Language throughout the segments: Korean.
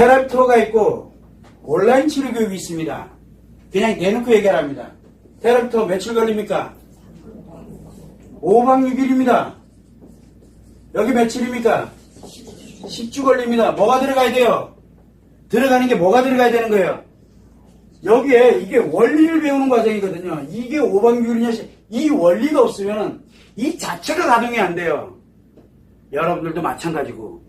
테라피터가 있고 온라인 치료 교육이 있습니다. 그냥 대놓고 얘기합니다. 테라피터 며칠 걸립니까? 5박 6일입니다. 여기 며칠입니까? 10주 걸립니다. 뭐가 들어가야 돼요? 들어가는 게 뭐가 들어가야 되는 거예요? 여기에 이게 원리를 배우는 과정이거든요. 이게 5박 6일이냐, 이 원리가 없으면 이 자체가 가동이 안 돼요. 여러분들도 마찬가지고.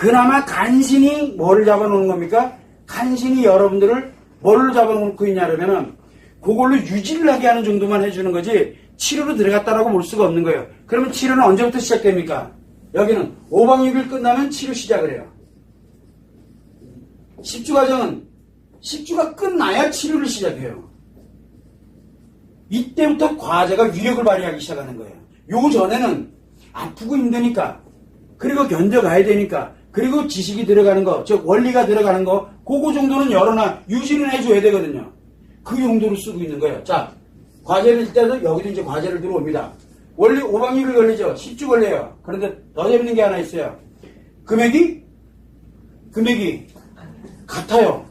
그나마 간신히 뭐를 잡아놓는 겁니까? 간신히 여러분들을 뭐를 잡아놓고 있냐면은 그걸로 유지를 하게 하는 정도만 해주는 거지 치료로 들어갔다라고 볼 수가 없는 거예요. 그러면 치료는 언제부터 시작됩니까? 여기는 5박 6일 끝나면 치료 시작을 해요. 10주 과정은 10주가 끝나야 치료를 시작해요. 이때부터 과제가 위력을 발휘하기 시작하는 거예요. 요 전에는 아프고 힘드니까 그리고 견뎌가야 되니까 그리고 지식이 들어가는 거, 즉 원리가 들어가는 거, 그거 정도는 열어놔 유지는 해줘야 되거든요. 그 용도로 쓰고 있는 거예요. 자, 과제를 일 때도 여기도 이제 과제를 들어옵니다. 원리 5박 6일 걸리죠. 10주 걸려요. 그런데 더 재밌는 게 하나 있어요. 금액이 금액이 같아요.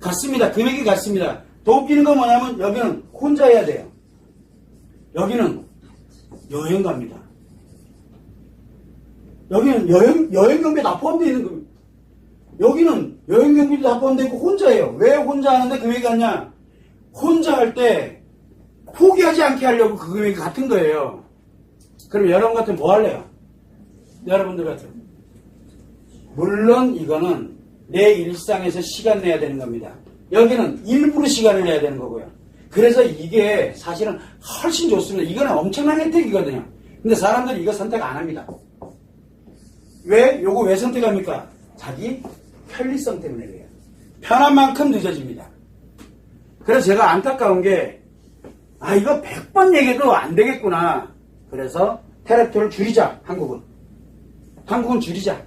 같습니다. 금액이 같습니다. 더 웃기는 건 뭐냐면 여기는 혼자 해야 돼요. 여기는 여행 갑니다. 여기는 여행, 여행 경비 다 포함되어 있는 겁니다. 여기는 여행 경비도 다 포함되어 있고 혼자예요. 왜 혼자 하는데 금액이 같냐? 혼자 할 때 포기하지 않게 하려고 그 금액이 같은 거예요. 그럼 여러분 같으면 뭐 할래요? 여러분들 같으면. 물론 이거는 내 일상에서 시간 내야 되는 겁니다. 여기는 일부러 시간을 내야 되는 거고요. 그래서 이게 사실은 훨씬 좋습니다. 이거는 엄청난 혜택이거든요. 근데 사람들이 이거 선택 안 합니다. 왜? 요거 왜 선택합니까? 자기 편리성 때문에 그래요. 편한 만큼 늦어집니다. 그래서 제가 안타까운 게, 아, 이거 100번 얘기해도 안 되겠구나. 그래서 테라피를 줄이자, 한국은. 한국은 줄이자.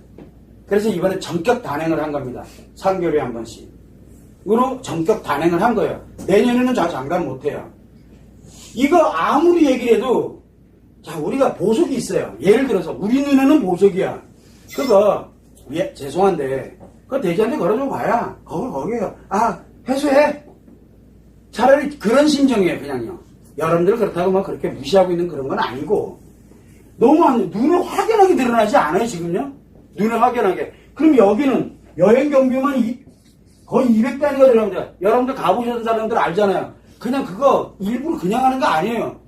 그래서 이번에 전격 단행을 한 겁니다. 3개월에 한 번씩. 으로 전격 단행을 한 거예요. 내년에는 저 장관 못해요. 이거 아무리 얘기를 해도, 자, 우리가 보석이 있어요. 예를 들어서, 우리 눈에는 보석이야. 그거, 예, 죄송한데, 그거 대지한테 걸어줘 봐야, 거기, 거기에요. 아, 회수해. 차라리 그런 심정이에요, 그냥요. 여러분들 그렇다고 막 그렇게 무시하고 있는 그런 건 아니고, 너무 안, 눈에 확연하게 드러나지 않아요, 지금요? 눈에 확연하게. 그럼 여기는 여행 경비만 이- 거의 200단위가 들어갑니다. 여러분들 가보셨던 사람들 알잖아요. 그냥 그거 일부러 그냥 하는 거 아니에요.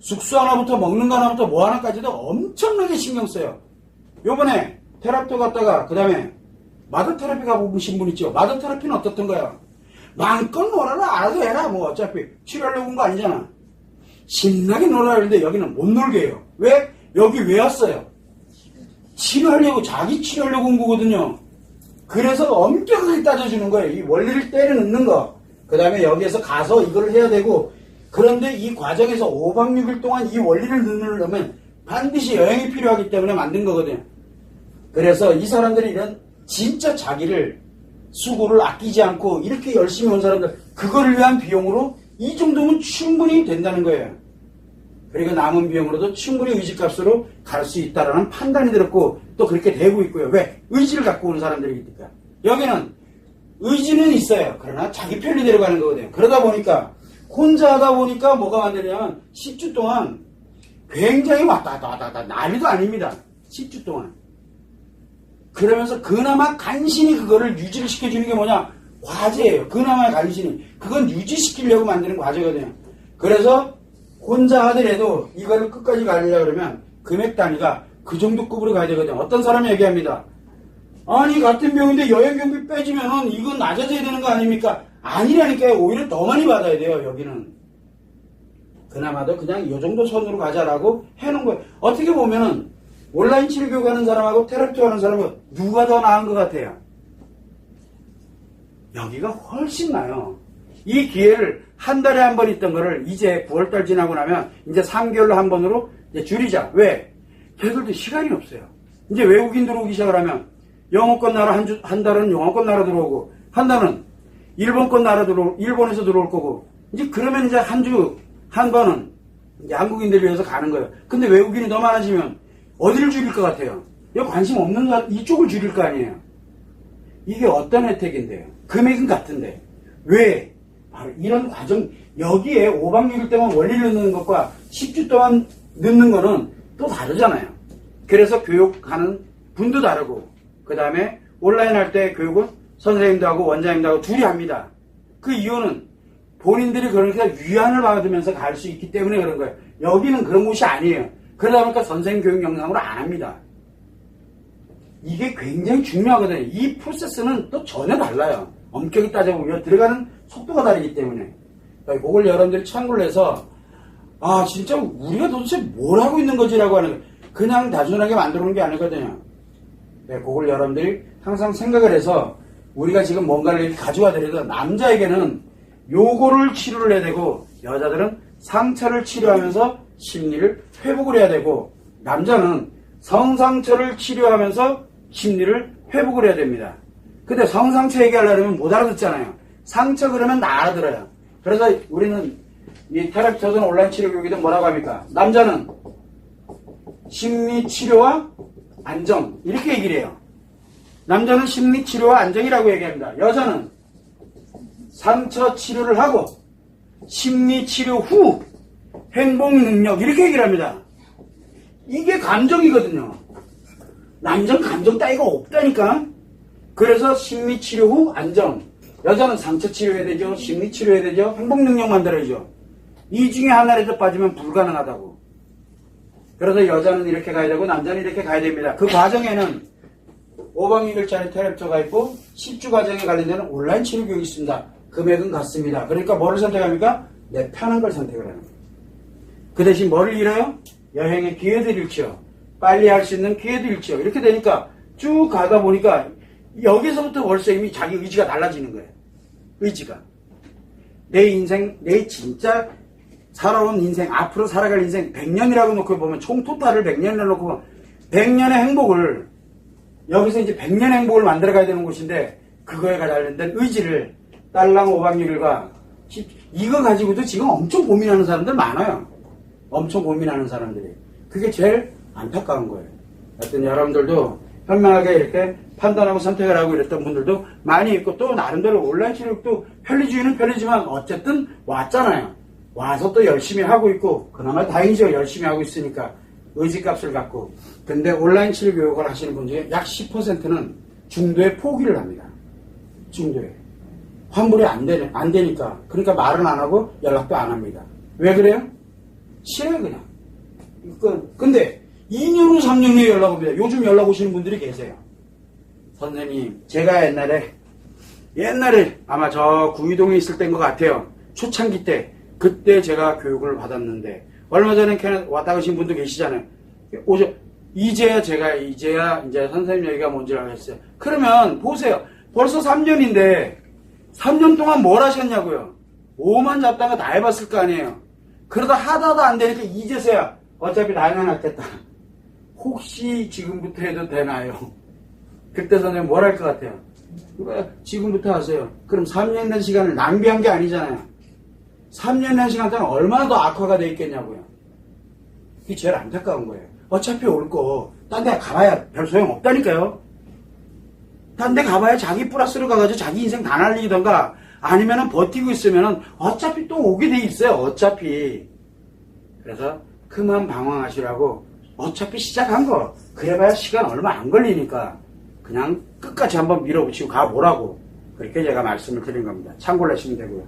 숙소 하나부터 먹는 거 하나부터 뭐 하나까지도 엄청나게 신경 써요. 요번에 테라피도 갔다가 그 다음에 마더 테라피 가보신 분 있죠. 마더 테라피는 어떻던 거야? 마음껏 놀아라 알아서 해라 뭐 어차피 치료하려고 온 거 아니잖아. 신나게 놀아야 하는데 여기는 못 놀게 해요. 왜? 여기 왜 왔어요? 치료하려고 자기 치료하려고 온 거거든요. 그래서 엄격하게 따져주는 거예요. 이 원리를 때려 넣는 거. 그 다음에 여기에서 가서 이걸 해야 되고 그런데 이 과정에서 5박 6일 동안 이 원리를 넣으려면 반드시 여행이 필요하기 때문에 만든 거거든요. 그래서 이 사람들이 이런 진짜 자기를 수고를 아끼지 않고 이렇게 열심히 온 사람들 그거를 위한 비용으로 이 정도면 충분히 된다는 거예요. 그리고 남은 비용으로도 충분히 의지값으로 갈 수 있다라는 판단이 들었고 또 그렇게 되고 있고요. 왜? 의지를 갖고 오는 사람들이니까. 여기는 의지는 있어요. 그러나 자기 편리대로 가는 거거든요. 그러다 보니까 혼자 하다 보니까 뭐가 만드냐면 10주 동안 굉장히 왔다 갔다 왔다 갔다 난리도 아닙니다. 10주 동안. 그러면서 그나마 간신히 그거를 유지를 시켜주는 게 뭐냐? 과제예요. 그나마 간신히. 그건 유지시키려고 만드는 과제거든요. 그래서 혼자 하더라도 이거를 끝까지 가려고 그러면 금액 단위가 그 정도 급으로 가야 되거든요. 어떤 사람이 얘기합니다. 아니 같은 병인데 여행 경비 빼주면은 이건 낮아져야 되는 거 아닙니까? 아니라니까요. 오히려 더 많이 받아야 돼요. 여기는. 그나마도 그냥 이 정도 선으로 가자라고 해놓은 거예요. 어떻게 보면은 온라인 치료 하는 사람하고 테라피 하는 사람은 누가 더 나은 것 같아요? 여기가 훨씬 나요. 이 기회를 한 달에 한 번 있던 거를 이제 9월달 지나고 나면 이제 3개월로 한 번으로 줄이자. 왜? 걔들도 시간이 없어요. 이제 외국인 들어오기 시작을 하면 영어권 나라 한, 주, 한 달은 영어권 나라 들어오고 한 달은 일본권 나라 들어 일본에서 들어올 거고 이제 그러면 이제 한 주 한 번은 이제 한국인들을 위해서 가는 거예요. 근데 외국인이 더 많아지면 어디를 줄일 것 같아요? 여기 관심 없는 사람 이쪽을 줄일 거 아니에요. 이게 어떤 혜택인데요? 금액은 같은데 왜? 바로 이런 과정 여기에 5박 6일 동안 원리를 넣는 것과 10주 동안 넣는 거는 또 다르잖아요. 그래서 교육하는 분도 다르고 그 다음에 온라인 할 때 교육은 선생님도 하고 원장님도 하고 둘이 합니다. 그 이유는 본인들이 그러니까 위안을 받으면서 갈 수 있기 때문에 그런 거예요. 여기는 그런 곳이 아니에요. 그러다 보니까 선생님 교육 영상으로 안 합니다. 이게 굉장히 중요하거든요. 이 프로세스는 또 전혀 달라요. 엄격히 따져보면 들어가는 속도가 다르기 때문에. 그러니까 그걸 여러분들이 참고를 해서 아 진짜 우리가 도대체 뭘 하고 있는 거지라고 하는. 그냥 단순하게 만들어 놓은 게 아니거든요. 네, 그걸 여러분들이 항상 생각을 해서 우리가 지금 뭔가를 가져와 드려도 남자에게는 요거를 치료를 해야 되고 여자들은 상처를 치료하면서 심리를 회복을 해야 되고 남자는 성상처를 치료하면서 심리를 회복을 해야 됩니다. 근데 성상처 얘기하려면 못 알아듣잖아요. 상처 그러면 다 알아들어요. 그래서 우리는 이 테라피터든 온라인 치료 교육이든 뭐라고 합니까? 남자는 심리 치료와 안정 이렇게 얘기를 해요. 남자는 심리 치료와 안정이라고 얘기합니다. 여자는 상처 치료를 하고 심리 치료 후 행복 능력 이렇게 얘기를 합니다. 이게 감정이거든요. 남자는 감정 따위가 없다니까. 그래서 심리 치료 후 안정. 여자는 상처 치료해야 되죠. 심리 치료해야 되죠. 행복 능력 만들어야죠. 이 중에 하나라도 빠지면 불가능하다고. 그래서 여자는 이렇게 가야 되고 남자는 이렇게 가야 됩니다. 그 과정에는 5박 6일짜리 테레비가 있고 10주 과정에 관련된 온라인 치료 교육이 있습니다. 금액은 같습니다. 그러니까 뭐를 선택합니까? 내 편한 걸 선택을 하는 거예요. 그 대신 뭐를 잃어요? 여행의 기회도 잃지요. 빨리 할 수 있는 기회도 잃지요. 이렇게 되니까 쭉 가다 보니까 여기서부터 벌써 이미 자기 의지가 달라지는 거예요. 의지가. 내 인생, 내 진짜 살아온 인생, 앞으로 살아갈 인생 100년이라고 놓고 보면 총 토탈을 100년을 놓고 보면 100년의 행복을 여기서 이제 100년의 행복을 만들어 가야 되는 곳인데 그거에 관련된 의지를 딸랑 오박률과 이거 가지고도 지금 엄청 고민하는 사람들 많아요. 엄청 고민하는 사람들이. 그게 제일 안타까운 거예요. 하여튼 여러분들도 현명하게 이렇게 판단하고 선택을 하고 이랬던 분들도 많이 있고 또 나름대로 온라인 치료도 편리주의는 편리지만 어쨌든 왔잖아요. 와서 또 열심히 하고 있고 그나마 다행이죠. 열심히 하고 있으니까 의지값을 갖고. 근데 온라인 치료 교육을 하시는 분 중에 약 10%는 중도에 포기를 합니다. 중도에. 환불이 안, 되안 되니까. 그러니까 말은 안 하고 연락도 안 합니다. 왜 그래요? 싫어요, 그냥. 그, 근데 2년 후, 3년 후에 연락 옵니다. 요즘 연락 오시는 분들이 계세요. 선생님, 제가 옛날에, 옛날에 아마 저 구이동에 있을 때인 것 같아요. 초창기 때. 그때 제가 교육을 받았는데, 얼마 전에 캐나- 왔다 가신 분도 계시잖아요. 오죠. 이제야 제가, 이제야 이제 선생님 얘기가 뭔지 알겠어요. 그러면 보세요. 벌써 3년인데, 3년 동안 뭘 하셨냐고요? 오만 잡다가 다 해봤을 거 아니에요? 그러다 하다도 안 되니까 이제서야 어차피 나는 낫겠다. 혹시 지금부터 해도 되나요? 그때 선생님 뭘 할 것 같아요? 지금부터 하세요. 그럼 3년 된 시간을 낭비한 게 아니잖아요. 3년 된 시간 동안 얼마나 더 악화가 돼 있겠냐고요. 그게 제일 안타까운 거예요. 어차피 올 거, 딴 데 가봐야 별 소용 없다니까요. 딴 데 가봐야 자기 플러스로 가가지고 자기 인생 다 날리던가 아니면은 버티고 있으면은 어차피 또 오게 돼 있어요. 어차피. 그래서 그만 방황하시라고 어차피 시작한 거 그래봐야 시간 얼마 안 걸리니까 그냥 끝까지 한번 밀어붙이고 가보라고 그렇게 제가 말씀을 드린 겁니다. 참고를 하시면 되고요.